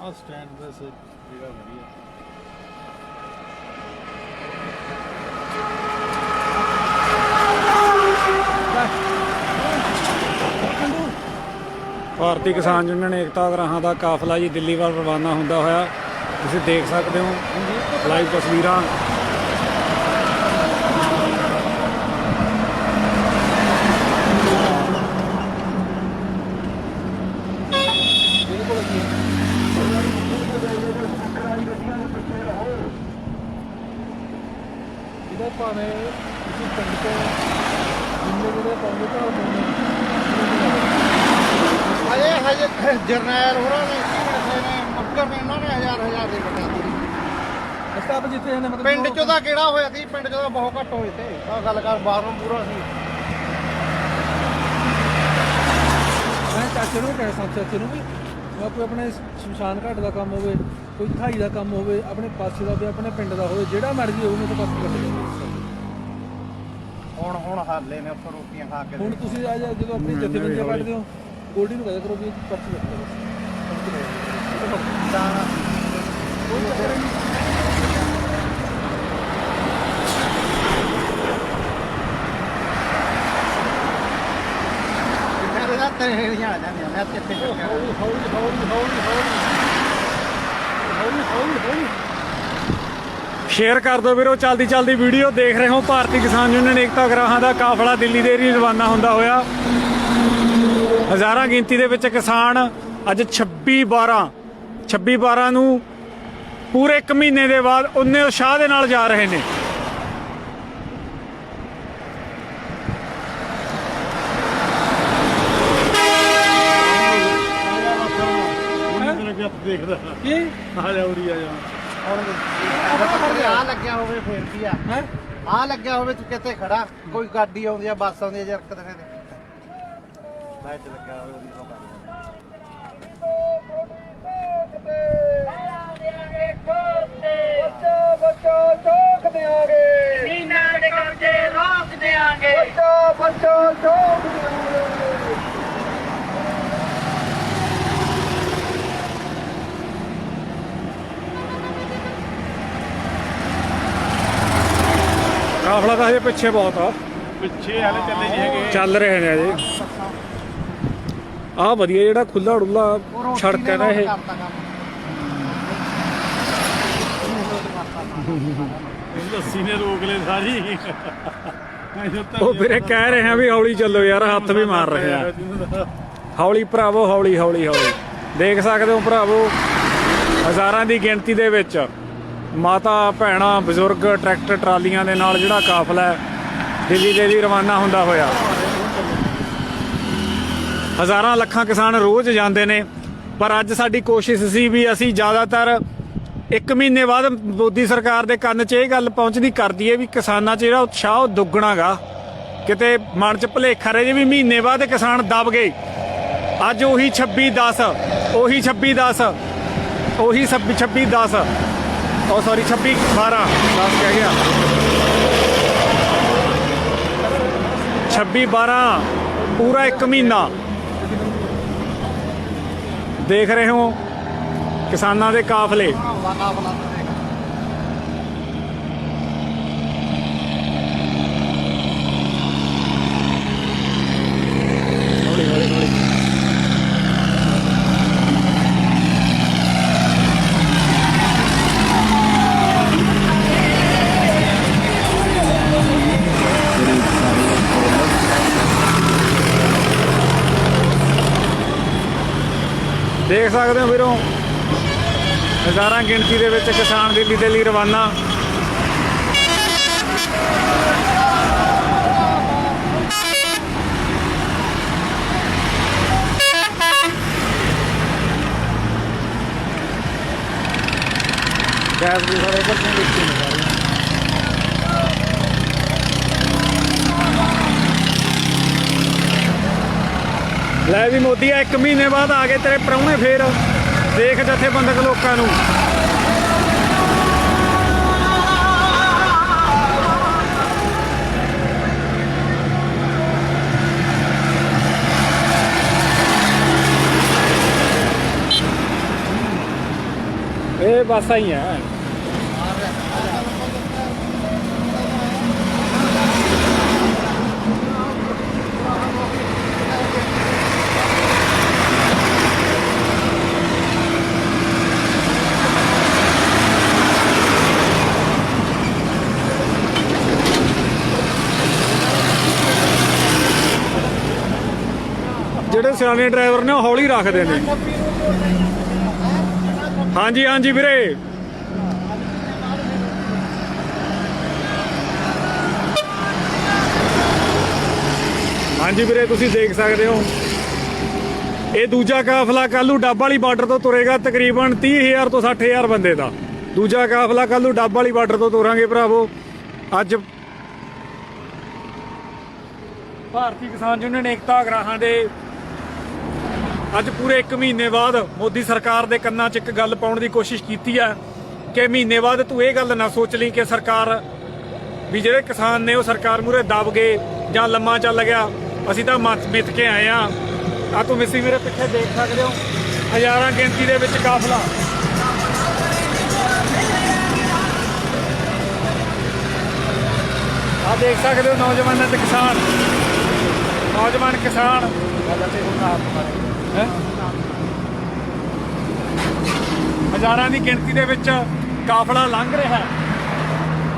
ਆ ਸਟੈਂਡ ਵੈਸੇ ਜਿਹੜਾ ਵਧੀਆ ਭਾਰਤੀ ਕਿਸਾਨ ਯੂਨੀਅਨ ਏਕਤਾ ਗ੍ਰਾਹਾਂ ਦਾ ਕਾਫਲਾ ਜੀ ਦਿੱਲੀ ਵੱਲ ਰਵਾਨਾ ਹੁੰਦਾ ਹੋਇਆ। ਤੁਸੀਂ ਦੇਖ ਸਕਦੇ ਹੋ ਲਾਈਵ ਤਸਵੀਰਾਂ ਇਹਦਾ ਭਾਵੇਂ ਤੁਸੀਂ ਪਿੰਡ ਤੋਂ ਜਿੰਨੇ ਜਿਹੜੇ ਪਾਉਂਦੇ ਤਾਂ ਹਜੇ ਹਜੇ ਜਰਨੈਲ ਹੋਰਾਂ ਨੇ ਕੀ ਦੱਸੇ ਨੇ ਮੱਕਰ ਨੇ ਇਹਨਾਂ ਨੇ ਹਜ਼ਾਰ ਹਜ਼ਾਰ ਦੇ ਬਟਾ ਦਿੱਤੀ ਆਪ ਜਿੱਥੇ ਜਾਂਦੇ ਮਤਲਬ ਪਿੰਡ ਚੋਂ ਦਾ ਕਿਹੜਾ ਹੋਇਆ ਸੀ? ਪਿੰਡ ਚੋਂ ਦਾ ਬਹੁਤ ਘੱਟ ਹੋਏ ਤੇ ਆ ਗੱਲ ਕਰ ਬਾਹਰੋਂ ਪੂਰਾ ਸੀ। ਮੈਂ ਚਾਚੇ ਨੂੰ ਕਹਿ ਸਕਦਾ ਚਾਚੇ ਨੂੰ ਵੀ। ਮੈਂ ਕੋਈ ਆਪਣੇ ਸ਼ਮਸ਼ਾਨ ਘਾਟ ਦਾ ਕੰਮ ਹੋਵੇ ਕੋਈ ਥਾਈ ਦਾ ਕੰਮ ਹੋਵੇ ਆਪਣੇ ਪਾਸੇ ਦਾ ਵੀ ਆਪਣੇ ਪਿੰਡ ਦਾ ਹੋਵੇ ਜਿਹੜਾ ਮਰਜ਼ੀ ਹੋਵੇ ਮੈਂ ਤਾਂ ਪਾਸੇ ਕੱਟ ਜਾਵਾਂਗਾ ਹੁਣ ਹੁਣ ਹਾਲੇ ਨੇ ਉੱਥੋਂ ਰੋਟੀਆਂ ਖਾ ਕੇ ਹੁਣ ਤੁਸੀਂ ਆ ਜਾ ਜਦੋਂ ਆਪਣੀ ਜਥੇਬੰਦੀਆਂ ਕੱਢਦੇ ਹੋ ਗੋਲਡੀ ਨੂੰ ਕਹਿ ਕਰੋ ਵੀ ਪਰਚੀ ਰੱਖ ਲਓ। ਸ਼ੇਅਰ ਕਰ ਦਿਓ ਵੀਰੋ ਚਲਦੀ ਚਲਦੀ ਵੀਡੀਓ ਦੇਖ ਰਹੇ ਹੋ ਭਾਰਤੀ ਕਿਸਾਨ ਯੂਨੀਅਨ ਏਕਤਾ ਗ੍ਰਾਹਾਂ ਦਾ ਕਾਫਲਾ ਦਿੱਲੀ ਦੇ ਰੀ ਰਵਾਨਾ ਹੁੰਦਾ ਹੋਇਆ। ਹਜ਼ਾਰਾਂ ਗਿਣਤੀ ਦੇ ਵਿੱਚ ਕਿਸਾਨ ਅੱਜ 26 12 26 12 ਨੂੰ ਪੂਰੇ ਇੱਕ ਮਹੀਨੇ ਦੇ ਬਾਅਦ ਉਨੇ ਉਸ਼ਾਹ ਦੇ ਨਾਲ ਜਾ ਰਹੇ ਨੇ। ਆ ਜਾ ਉਰੀ ਆ ਜਾ। ਆ ਲੱਗਿਆ ਹੋਵੇ ਫੇਰ ਕੀ ਆ। ਹੈ? ਆ ਲੱਗਿਆ ਹੋਵੇ ਤੂੰ ਕਿੱਥੇ ਖੜਾ? ਕੋਈ ਗੱਡੀ ਆਉਂਦੀ ਆ ਬੱਸ ਆਉਂਦੀ ਆ ਜਰਕ ਤੇ ਲਾਈਟ ਲੱਗਿਆ ਹੋਵੇ ਉਹਦੀ ਤੋਂ ਜ਼ਮੀਨਾਂ ਦੇ ਕਬਜ਼ੇ ਰੋਕ ਦੇਾਂਗੇ ਕਾਫਲਾ ਤਾਂ ਹਜੇ ਪਿੱਛੇ ਬਹੁਤ ਆ। ਪਿੱਛੇ ਹਾਲੇ ਚੱਲੇ ਨਹੀਂ ਹੈਗੇ। ਚੱਲ ਰਹੇ ਨੇ ਅਜੇ ਆਹ ਵਧੀਆ ਜਿਹੜਾ ਖੁੱਲਾ ਡੁੱਲਾ ਸੜਕ ਹੈ ਨਾ ਇਹ। ਲੱਸੀ ਨੇ ਰੋਕ ਲੈ ਸਾਰੀ। ਉਹ ਵੀਰੇ ਕਹਿ ਰਹੇ ਆ ਵੀ ਹੌਲੀ ਚੱਲੋ ਯਾਰ ਹੱਥ ਵੀ ਮਾਰ ਰਹੇ ਆ। ਹੌਲੀ ਭਰਾਵੋ ਹੌਲੀ ਹੌਲੀ ਹੌਲੀ। ਦੇਖ ਸਕਦੇ ਹੋ ਭਰਾਵੋ ਹਜ਼ਾਰਾਂ ਦੀ ਗਿਣਤੀ ਦੇ ਵਿੱਚ। ਮਾਤਾ, ਭੈਣਾਂ, ਬਜ਼ੁਰਗ, ਟਰੈਕਟਰ, ਟਰਾਲੀਆਂ ਦੇ ਨਾਲ ਜਿਹੜਾ ਕਾਫਲਾ ਹੈ, ਦਿੱਲੀ ਦੇ ਲਈ ਰਵਾਨਾ ਹੁੰਦਾ ਹੋਇਆ। ਹਜ਼ਾਰਾਂ ਲੱਖਾਂ ਕਿਸਾਨ ਰੋਜ਼ ਜਾਂਦੇ ਨੇ, ਪਰ ਅੱਜ ਸਾਡੀ ਕੋਸ਼ਿਸ਼ ਸੀ ਵੀ ਅਸੀਂ ਜ਼ਿਆਦਾਤਰ ਇੱਕ ਮਹੀਨੇ ਬਾਅਦ ਮੋਦੀ ਸਰਕਾਰ ਦੇ ਕੰਨ 'ਚ ਇਹ ਗੱਲ ਪਹੁੰਚਦੀ ਕਰਦੀ ਹੈ ਵੀ ਕਿਸਾਨਾਂ 'ਚ ਜਿਹੜਾ ਉਤਸ਼ਾਹ ਉਹ ਦੁੱਗਣਾਗਾ। ਕਿਤੇ ਮਨ 'ਚ ਭੁਲੇਖਾ ਰਹੇ ਜੇ ਵੀ ਮਹੀਨੇ ਬਾਅਦ ਕਿਸਾਨ ਦਬ ਗਏ। ਅੱਜ ਉਹੀ 26 10 ਉਹੀ 26 10 ਉਹੀ 26 26 10 ਉਹ ਸੌਰੀ 26 12 10 ਕਹਿ ਗਿਆ 26 12 ਪੂਰਾ ਇੱਕ ਮਹੀਨਾ ਦੇਖ ਰਹੇ ਹੋ ਕਿਸਾਨਾਂ ਦੇ ਕਾਫਲੇ ਦੇਖ ਸਕਦੇ ਹੋ ਵੀਰੋ, ਹਜ਼ਾਰਾਂ ਗਿਣਤੀ ਦੇ ਵਿੱਚ ਕਿਸਾਨ ਦਿੱਲੀ ਦੇ ਲਈ ਰਵਾਨਾ। ਗੈਸ ਵੀ ਸਾਰੇ ਪਰ ਤੋਂ ਦੇਖੀ ਨੇ ਸਾਰੀਆਂ ਲੈ ਵੀ ਮੋਦੀ ਆ, ਇੱਕ ਮਹੀਨੇ ਬਾਅਦ ਆ ਗਏ ਤੇਰੇ ਪ੍ਰਾਹੁਣੇ ਫੇਰ। ਦੇਖ ਜਥੇਬੰਦਕ ਲੋਕਾਂ ਨੂੰ। ਇਹ ਬਸ ਹੀ ਆ ਜਿਹੜੇ ਸਿਆਣੇ ਡਰਾਈਵਰ ਨੇ ਉਹ ਹੌਲੀ ਰੱਖਦੇ ਨੇ। ਹਾਂਜੀ ਹਾਂਜੀ ਵੀਰੇ। ਹਾਂਜੀ ਵੀਰੇ, ਤੁਸੀਂ ਦੇਖ ਸਕਦੇ ਹੋ। ਇਹ ਦੂਜਾ ਕਾਫਲਾ ਕੱਲੂ ਡੱਬ ਵਾਲੀ ਬਾਰਡਰ ਤੋਂ ਤੁਰੇਗਾ ਤਕਰੀਬਨ 30000 ਤੋਂ 60000 ਬੰਦੇ ਦਾ। ਦੂਜਾ ਕਾਫਲਾ ਕੱਲੂ ਡੱਬ ਵਾਲੀ ਬਾਰਡਰ ਤੋਂ ਤੁਰਾਂਗੇ ਭਰਾਵੋ। ਅੱਜ ਭਾਰਤੀ ਕਿਸਾਨ ਯੂਨੀਅਨ ਏਕਤਾ ਗਰਾਹਾਂ ਦੇ ਅੱਜ ਪੂਰੇ 1 ਮਹੀਨੇ ਬਾਅਦ ਮੋਦੀ ਸਰਕਾਰ ਦੇ ਕੰਨਾਂ 'ਚ ਇੱਕ ਗੱਲ ਪਾਉਣ ਦੀ ਕੋਸ਼ਿਸ਼ ਕੀਤੀ ਹੈ ਕਿ ਮਹੀਨੇ ਬਾਅਦ ਤੂੰ ਇਹ ਗੱਲ ਨਾ ਸੋਚ ਲਈ ਕਿ ਸਰਕਾਰ ਵੀ ਜਿਹੜੇ ਕਿਸਾਨ ਨੇ ਉਹ ਸਰਕਾਰ ਮੂਰੇ ਦਬ ਗਏ ਜਾਂ ਲੰਮਾ ਚੱਲ ਗਿਆ, ਅਸੀਂ ਤਾਂ ਮੱਥ ਮਿੱਥ ਕੇ ਆਏ ਆ ਆ ਤੂੰ ਮਿੱਸੀ ਮੇਰੇ ਪਿੱਛੇ ਦੇਖ ਸਕਦੇ ਹੋ, ਹਜ਼ਾਰਾਂ ਗਿਣਤੀ ਦੇ ਵਿੱਚ ਕਾਫਲਾ। ਆ ਦੇਖ ਸਕਦੇ ਹੋ ਨੌਜਵਾਨਾਂ ਤੇ ਕਿਸਾਨ। ਨੌਜਵਾਨ ਕਿਸਾਨ। ਹੈਂ? ਹਜ਼ਾਰਾਂ ਦੀ ਗਿਣਤੀ ਦੇ ਵਿੱਚ ਕਾਫਲਾ ਲੰਘ ਰਿਹਾ ਹੈ।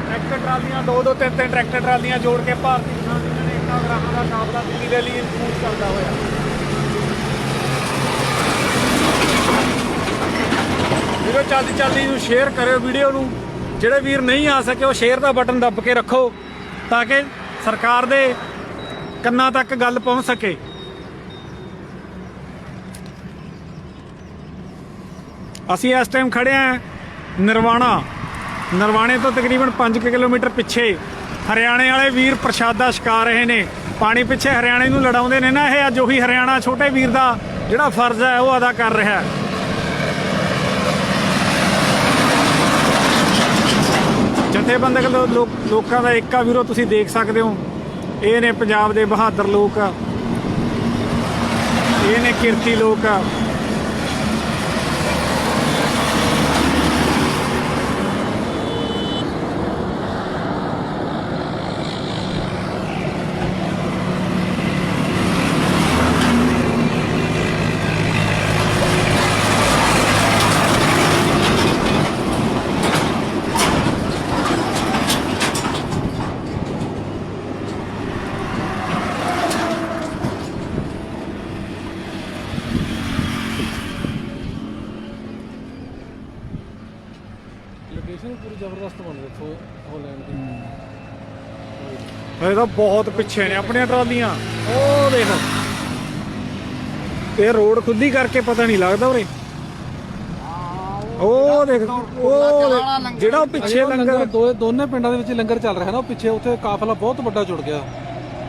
ਟਰੈਕਟਰ ਟਰਾਲੀਆਂ, ਦੋ ਦੋ, ਤਿੰਨ ਤਿੰਨ ਟਰੈਕਟਰ ਟਰਾਲੀਆਂ ਜੋੜ ਕੇ ਭਾਰਤੀ ਕਿਸਾਨ ਯੂਨੀਅਨ ਏਕਤਾ ਗ੍ਰਾਮਾਂ ਦਾ ਕਾਫਲਾ ਦਿੱਲੀ ਦੇ ਲਈ ਮੂਵ ਚੱਲਦਾ ਹੋਇਆ। ਵੀਡੀਓ ਚੱਲਦੀ ਚੱਲਦੀ ਨੂੰ ਸ਼ੇਅਰ ਕਰਿਓ ਵੀਡੀਓ ਨੂੰ। ਜਿਹੜੇ ਵੀਰ ਨਹੀਂ ਆ ਸਕੇ, ਉਹ ਸ਼ੇਅਰ ਦਾ ਬਟਨ ਦੱਬ ਕੇ ਰੱਖੋ ਤਾਂ ਕਿ ਸਰਕਾਰ ਦੇ ਕੰਨਾਂ ਤੱਕ ਗੱਲ ਪਹੁੰਚ ਸਕੇ। ਅਸੀਂ ਇਸ ਟਾਈਮ ਖੜੇ ਆ ਨਿਰਵਾਣਾ। ਨਿਰਵਾਣੇ ਤੋਂ ਤਕਰੀਬਨ 5 ਕਿਲੋਮੀਟਰ ਪਿੱਛੇ। ਹਰਿਆਣੇ ਵਾਲੇ ਵੀਰ ਪ੍ਰਸ਼ਾਦਾ ਛਕਾ ਰਹੇ ਨੇ। ਪਾਣੀ ਪਿੱਛੇ ਹਰਿਆਣੇ ਨੂੰ ਲੜਾਉਂਦੇ ਨੇ ਨਾ ਇਹ, ਅੱਜ ਉਹੀ ਹਰਿਆਣਾ ਛੋਟੇ ਵੀਰ ਦਾ ਜਿਹੜਾ ਫਰਜ਼ ਹੈ, ਉਹ ਅਦਾ ਕਰ ਰਿਹਾ ਹੈ। ਜਥੇਬੰਦਕ ਲੋਕਾਂ ਦਾ ਏਕਾ ਵੀਰੋ, ਤੁਸੀਂ ਦੇਖ ਸਕਦੇ ਹੋ। ਇਹ ਨੇ ਪੰਜਾਬ ਦੇ ਬਹਾਦਰ ਲੋਕ। ਇਹ ਨੇ ਕਿਰਤੀ ਲੋਕ ਲੋਕੇਸ਼ਨ ਪੂਰੀ ਜ਼ਬਰਦਸਤ ਬਣ ਰਹੀ ਹੈ ਹੋਲੈਂਡ ਦੀ ਇਹ ਤਾਂ ਬਹੁਤ ਪਿੱਛੇ ਨੇ ਆਪਣੀਆਂ ਟਰਾਲੀਆਂ। ਉਹ ਦੇਖ। ਇਹ ਰੋਡ ਖੁੱਲੀ ਕਰਕੇ ਪਤਾ ਨਹੀਂ ਲੱਗਦਾ ਉਰੇ। ਉਹ ਦੇਖ ਉਹ ਜਿਹੜਾ ਉਹ ਪਿੱਛੇ ਲੰਗਰ ਦੋ ਦੋਨੇ ਪਿੰਡਾਂ ਦੇ ਵਿੱਚ ਲੰਗਰ ਚੱਲ ਰਿਹਾ ਨਾ ਉਹ ਪਿੱਛੇ ਉੱਥੇ ਕਾਫਲਾ ਬਹੁਤ ਵੱਡਾ ਜੁੜ ਗਿਆ।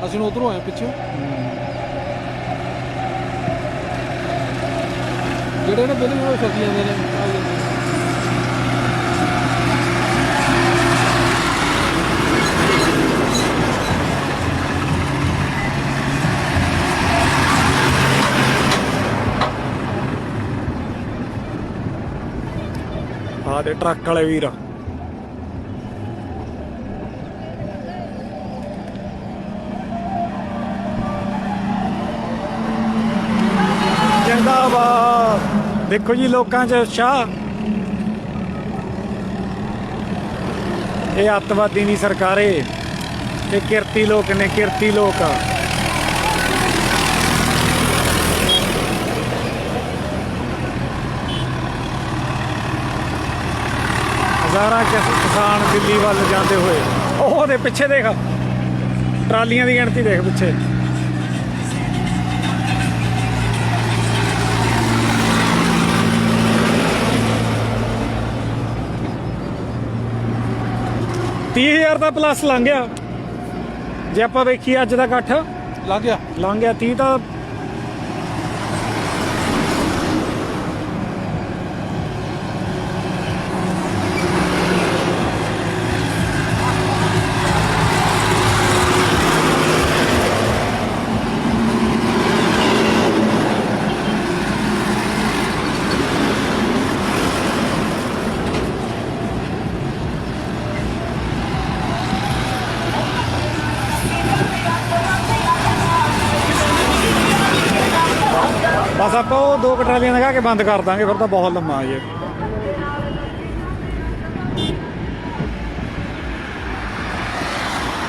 ਅਸੀਂ ਨੂੰ ਉਧਰੋਂ ਆਏ ਪਿੱਛੇ। ਜਿਹੜੇ ਨੇ ਬਿਲਕੁਲ ਸੱਜੀ ਜਾਂਦੇ ਨੇ। ਦੇ ਟਰੱਕ ਵਾਲੇ ਵੀਰ। ਜਿੰਦਾਬਾਦ। ਦੇਖੋ ਜੀ ਲੋਕਾਂ 'ਚ ਉਤਸ਼ਾਹ। ਇਹ ਅੱਤਵਾਦੀ ਨਹੀਂ ਸਰਕਾਰੇ। ਇਹ ਕਿਰਤੀ ਲੋਕ ਨੇ, ਕਿਰਤੀ ਲੋਕ ਆ। ਹਜ਼ਾਰਾਂ ਕਿਸ- ਕਿਸਾਨ ਦਿੱਲੀ ਵੱਲ ਜਾਂਦੇ ਹੋਏ। ਉਹ ਉਹਦੇ ਪਿੱਛੇ ਦੇਖ। ਟਰਾਲੀਆਂ ਦੀ ਗਿਣਤੀ ਦੇਖ ਪਿੱਛੇ। ਤੀਹ ਹਜ਼ਾਰ ਦਾ ਪਲੱਸ ਲੰਘ ਗਿਆ। ਜੇ ਆਪਾਂ ਵੇਖੀਏ ਅੱਜ ਦਾ ਇਕੱਠ। ਲੱਗ ਗਿਆ। ਲੰਘ ਗਿਆ। 30 ਤਾਂ ਉਹ ਦੋ ਕੁ ਲਗਾ ਕੇ ਬੰਦ ਕਰ ਦਾਂਗੇ, ਫਿਰ ਤਾਂ ਬਹੁਤ ਲੰਮਾ ਆ ਜੇ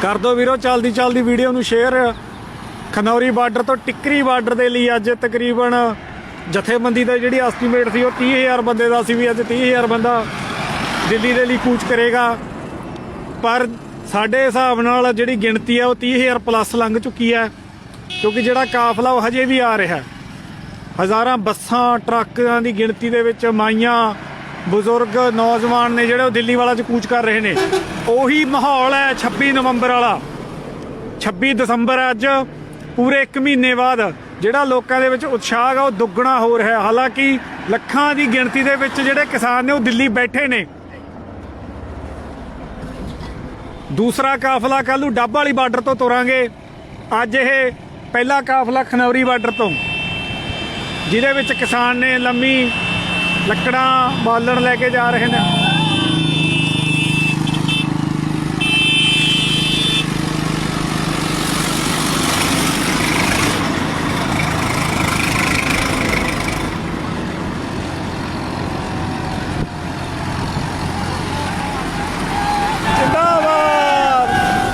ਕਰ ਦੋ ਵੀਰੋ, ਚਲਦੀ ਚਲਦੀ ਵੀਡੀਓ ਨੂੰ ਸ਼ੇਅਰ ਖਨੌਰੀ ਬਾਰਡਰ ਤੋਂ ਟਿੱਕਰੀ ਬਾਰਡਰ ਦੇ ਲਈ ਅੱਜ ਤਕਰੀਬਨ ਜਥੇਬੰਦੀ ਦਾ ਜਿਹੜੀ ਐਸਟੀਮੇਟ ਸੀ, ਉਹ 30000 ਬੰਦੇ ਦਾ ਸੀ ਵੀ ਅੱਜ 30000 ਬੰਦਾ ਦਿੱਲੀ ਦੇ ਲਈ ਕੂਚ ਕਰੇਗਾ। ਪਰ ਸਾਡੇ ਹਿਸਾਬ ਨਾਲ ਜਿਹੜੀ ਗਿਣਤੀ ਆ, ਉਹ 30000 ਪਲੱਸ ਲੰਘ ਚੁੱਕੀ ਹੈ ਕਿਉਂਕਿ ਜਿਹੜਾ ਕਾਫਲਾ ਉਹ ਹਜੇ ਵੀ ਆ ਰਿਹਾ। ਹੈ ਹਜ਼ਾਰਾਂ ਬੱਸਾਂ, ਟਰੱਕਾਂ ਦੀ ਗਿਣਤੀ ਦੇ ਵਿੱਚ ਮਾਈਆਂ, ਬਜ਼ੁਰਗ, ਨੌਜਵਾਨ ਨੇ ਜਿਹੜੇ ਉਹ ਦਿੱਲੀ ਵਾਲਾ ਚ ਕੂਚ ਕਰ ਰਹੇ ਨੇ। ਉਹੀ ਮਾਹੌਲ ਹੈ 26 ਨਵੰਬਰ ਵਾਲਾ। 26 ਦਸੰਬਰ ਅੱਜ, ਪੂਰੇ 1 ਮਹੀਨੇ ਬਾਅਦ। ਜਿਹੜਾ ਲੋਕਾਂ ਦੇ ਵਿੱਚ ਉਤਸ਼ਾਹ ਹੈ ਉਹ ਦੁੱਗਣਾ ਹੋ ਰਿਹਾ ਹਾਲਾਂਕਿ ਲੱਖਾਂ ਦੀ ਗਿਣਤੀ ਦੇ ਵਿੱਚ ਜਿਹੜੇ ਕਿਸਾਨ ਨੇ, ਉਹ ਦਿੱਲੀ ਬੈਠੇ ਨੇ। ਦੂਸਰਾ ਕਾਫਲਾ ਕੱਲ੍ਹ ਨੂੰ ਡੱਬ ਵਾਲੀ ਬਾਰਡਰ ਤੋਂ ਤੁਰਾਂਗੇ। ਅੱਜ ਇਹ ਪਹਿਲਾ ਕਾਫਲਾ ਖਨੌਰੀ ਬਾਰਡਰ ਤੋਂ। ਜਿਹਦੇ ਵਿੱਚ ਕਿਸਾਨ ਨੇ ਲੰਮੀ ਲੱਕੜਾਂ ਬਾਲਣ ਲੈ ਕੇ ਜਾ ਰਹੇ ਨੇ।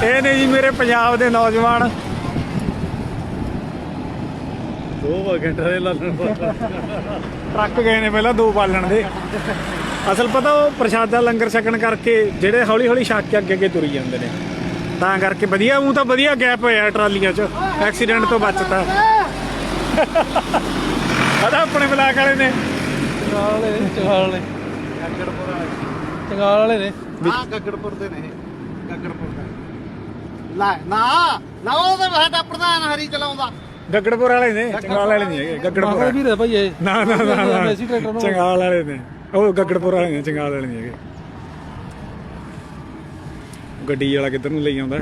ਇਹ ਨੇ ਜੀ ਮੇਰੇ ਪੰਜਾਬ ਦੇ ਨੌਜਵਾਨ ਦੋ ਘੰਟੇ ਦੇ ਲੱਲਣ ਟਰੱਕ ਗਏ ਨੇ ਪਹਿਲਾਂ ਦੋ ਬਾਲਣ ਦੇ। ਅਸਲ ਪਤਾ ਉਹ ਪ੍ਰਸ਼ਾਦਾ ਲੰਗਰ ਛਕਣ ਕਰਕੇ ਜਿਹੜੇ ਹੌਲੀ ਹੌਲੀ ਛੱਕ ਕੇ ਅੱਗੇ ਅੱਗੇ ਤੁਰੀ ਜਾਂਦੇ ਨੇ। ਤਾਂ ਕਰਕੇ ਵਧੀਆ ਉਹ ਤਾਂ ਵਧੀਆ ਗੈਪ ਹੋਇਆ ਟਰਾਲੀਆਂ 'ਚ। ਐਕਸੀਡੈਂਟ ਤੋਂ ਬਚਤਾ। ਆਦਾ ਆਪਣੇ ਬਲਾਕ ਵਾਲੇ ਨੇ। ਚੰਗਾਲ ਵਾਲੇ ਚੰਗਾਲ ਵਾਲੇ। ਗੱਗੜਪੁਰ ਵਾਲੇ। ਚੰਗਾਲ ਵਾਲੇ ਨੇ। ਹਾਂ ਗੱਗੜਪੁਰ ਦੇ ਨੇ ਇਹ। ਗੱਗੜਪੁਰ ਦੇ। ਲੈ ਨਾ ਨਾ ਉਹ ਤਾਂ ਸਾਡਾ ਪ੍ਰਧਾਨ ਹਰੀ ਚਲਾਉਂਦਾ। ਗੱਗੜਪੁਰ ਵਾਲੇ ਨੇ ਚੰਗਾਲ ਵਾਲੇ ਨਹੀਂ ਹੈਗੇ ਗੱਗੜਪੁਰ ਮਾਹੌਲ ਵੀ ਰਿਹਾ ਭਾਈ ਇਹ ਨਾ ਨਾ ਨਾ ਨਾ ਮੈਸੀ ਟਰੈਕਟਰ ਨੂੰ ਚੰਗਾਲ ਵਾਲੇ ਨੇ। ਉਹ ਗੱਗੜਪੁਰ ਵਾਲੇ ਨੇ ਚੰਗਾਲ ਵਾਲੇ ਨਹੀਂ ਹੈਗੇ। ਗੱਡੀ ਵਾਲਾ ਕਿੱਧਰ ਨੂੰ ਲਈ ਆਉਂਦਾ?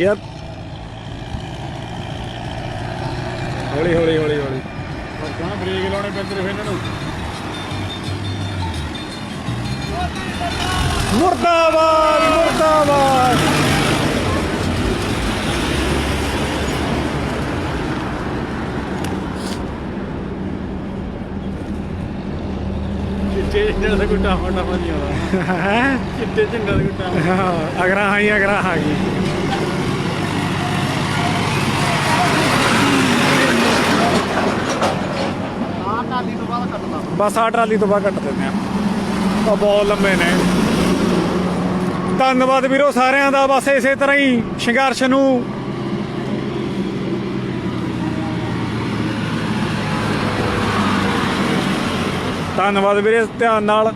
ਯਾਰ। ਹੌਲੀ ਹੌਲੀ ਹੌਲੀ ਹੌਲੀ। ਬ੍ਰੇਕ ਲਾਉਣੇ ਪੈਂਦੇ ਨੇ ਫਿਰ ਇਹਨਾਂ ਨੂੰ? ਮੁਰਦਾਬਾਦ ਮੁਰਦਾਬਾਦ। ਚਿੱਟੇ ਦਾ ਕੋਈ ਟਾਫਾ ਟਾਫਾ ਨਹੀਂ ਆਉਂਦਾ ਹੈ? ਚਿੱਟੇ ਝੰਡੇ ਦਾ ਕੋਈ ਟਾਫਾ ਅਗਰਾ ਹਾਂ ਅਗਰਾ ਹਾਂ ਗਈ ਆਹ ਟਾਲੀ ਤੋਂ ਬਾਅਦ ਕੱਟਦਾ ਬਸ ਆ ਟਰਾਲੀ ਤੋਂ ਬਾਅਦ ਕੱਟ ਦਿੰਦੇ ਆ। ਤਾਂ ਬਹੁਤ ਲੰਮੇ ਨੇ। ਧੰਨਵਾਦ ਵੀਰੋ ਸਾਰਿਆਂ ਦਾ ਬਸ ਇਸੇ ਤਰ੍ਹਾਂ ਹੀ ਸੰਘਰਸ਼ ਨੂੰ ਧੰਨਵਾਦ ਵੀਰੇ ਧਿਆਨ ਨਾਲ।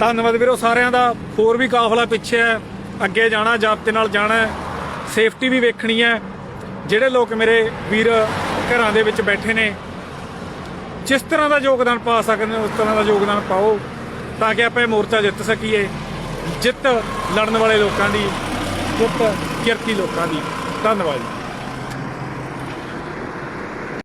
ਧੰਨਵਾਦ ਵੀਰੋ ਸਾਰਿਆਂ ਦਾ। ਹੋਰ ਵੀ ਕਾਫਲਾ ਪਿੱਛੇ ਹੈ। ਅੱਗੇ ਜਾਣਾ, ਜਾਬਤੇ ਨਾਲ ਜਾਣਾ ਸੇਫਟੀ ਵੀ ਵੇਖਣੀ ਹੈ। ਜਿਹੜੇ ਲੋਕ ਮੇਰੇ ਵੀਰ ਘਰਾਂ ਦੇ ਵਿੱਚ ਬੈਠੇ ਨੇ, ਜਿਸ ਤਰ੍ਹਾਂ ਦਾ ਯੋਗਦਾਨ ਪਾ ਸਕਦੇ ਉਸ ਤਰ੍ਹਾਂ ਦਾ ਯੋਗਦਾਨ ਪਾਓ, ਤਾਂ ਕਿ ਆਪਾਂ ਇਹ ਮੋਰਚਾ ਜਿੱਤ ਸਕੀਏ। ਜਿੱਤ ਲੜਨ ਵਾਲੇ ਲੋਕਾਂ ਦੀ, ਜਿੱਤ ਕਿਰਤੀ ਲੋਕਾਂ ਦੀ। ਧੰਨਵਾਦ ਜੀ।